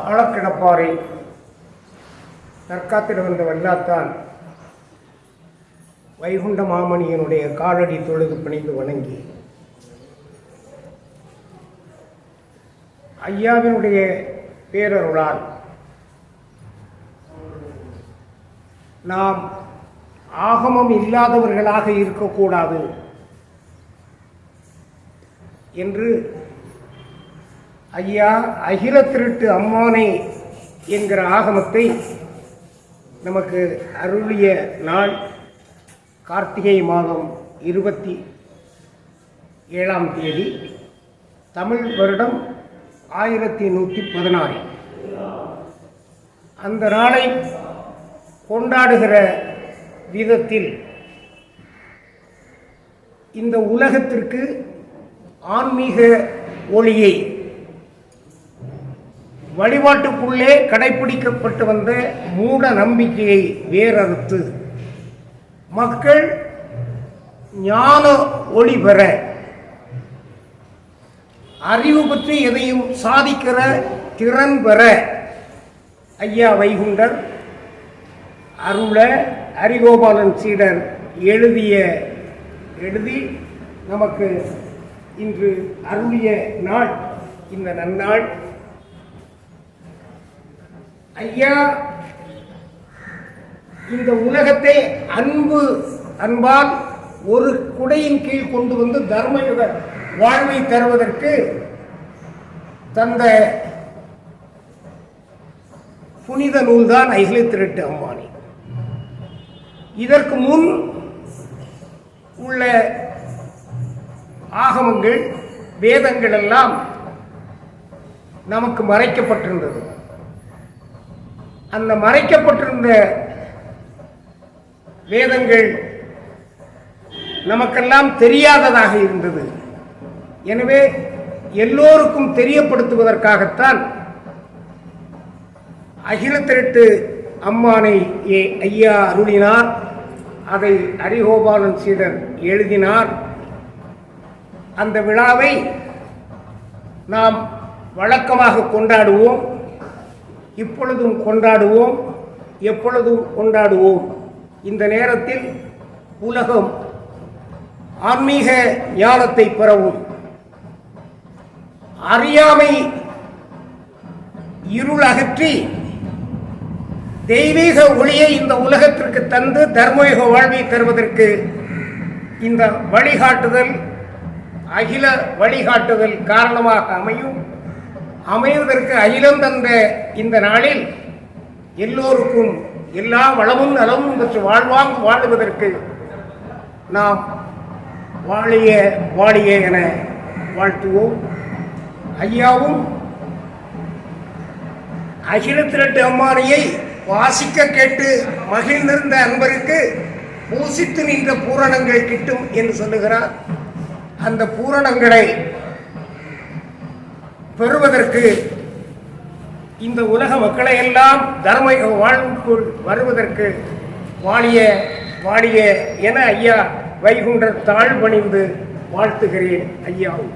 தாளக்கிடப்பாறை தற்காத்திட வந்த வல்லாத்தான் வைகுண்ட மாமணியனுடைய காலடி தொழுது பணிந்து வணங்கி ஐயாவினுடைய பேரருளால் நாம் ஆகமம் இல்லாதவர்களாக இருக்கக்கூடாது என்று ஐயா அகில திருட்டு அம்மானை என்கிற ஆகமத்தை நமக்கு அருளிய நாள் கார்த்திகை மாதம் இருபத்தி ஏழாம் தேதி தமிழ் வருடம் ஆயிரத்தி நூற்றி பதினாறு. அந்த நாளை கொண்டாடுகிற விதத்தில் இந்த உலகத்திற்கு ஆன்மீக ஒளியை வழிபாட்டுக்குள்ளே கடைபிடிக்கப்பட்டு வந்த மூட நம்பிக்கையை வேறறுத்து மக்கள் ஞான ஒளி பெற அறிவு பற்றி எதையும் சாதிக்கிற திறன் பெற ஐயா வைகுண்டர் அருள அரிகோபாலன் சீடர் எழுதிய எழுதி நமக்கு இன்று அருளிய நாள் இந்த நன்னாள். ஐயா இந்த உலகத்தை அன்பு அன்பால் ஒரு குடையின் கீழ் கொண்டு வந்து தர்மயுக வாழ்வை தருவதற்கு தந்த புனித நூல்தான் அகில திருட்டு அம்மானி இதற்கு முன் உள்ள ஆகமங்கள் வேதங்கள் எல்லாம் நமக்கு மறைக்கப்பட்டிருந்தது. அந்த மறைக்கப்பட்டிருந்த வேதங்கள் நமக்கெல்லாம் தெரியாததாக இருந்தது. எனவே எல்லோருக்கும் தெரியப்படுத்துவதற்காகத்தான் அகில திரட்டு அம்மானை ஏ ஐயா அருளினார் அதை ஹரிகோபாலன் சீடர் எழுதினார். அந்த விழாவை நாம் வழக்கமாக கொண்டாடுவோம். இப்பொழுதும் கொண்டாடுவோம் எப்பொழுதும் கொண்டாடுவோம். இந்த நேரத்தில் உலகம் ஆன்மீக ஞானத்தை பெறவும் அறியாமை இருள் அகற்றி தெய்வீக ஒளியை இந்த உலகத்திற்கு தந்து தர்மயுக வாழ்வை தருவதற்கு இந்த வழிகாட்டுதல் அகில வழிகாட்டுதல் காரணமாக அமையும். அமைவதற்கு அகிலம் தந்த இந்த நாளில் எல்லோருக்கும் எல்லா வளமும் நலமும் பெற்று வாழ்வாங்க வாழுவதற்கு நாம் வாழிய வாழிய என வாழ்த்துவோம். ஐயாவும் அகில திரட்டு அம்மானியை வாசிக்க கேட்டு மகிழ்ந்திருந்த அன்பருக்கு பூசித்து நின்ற பூரணங்கள் கிட்டும் என்று சொல்லுகிறார். அந்த பூரணங்களை பெறுவதற்கு இந்த உலக மக்களை எல்லாம் தர்ம வாழ்வுக்குள் வருவதற்கு வாழிய வாழிய என ஐயா வைகுண்டர் தாழ்வணிந்து வாழ்த்துகிறேன் ஐயாவும்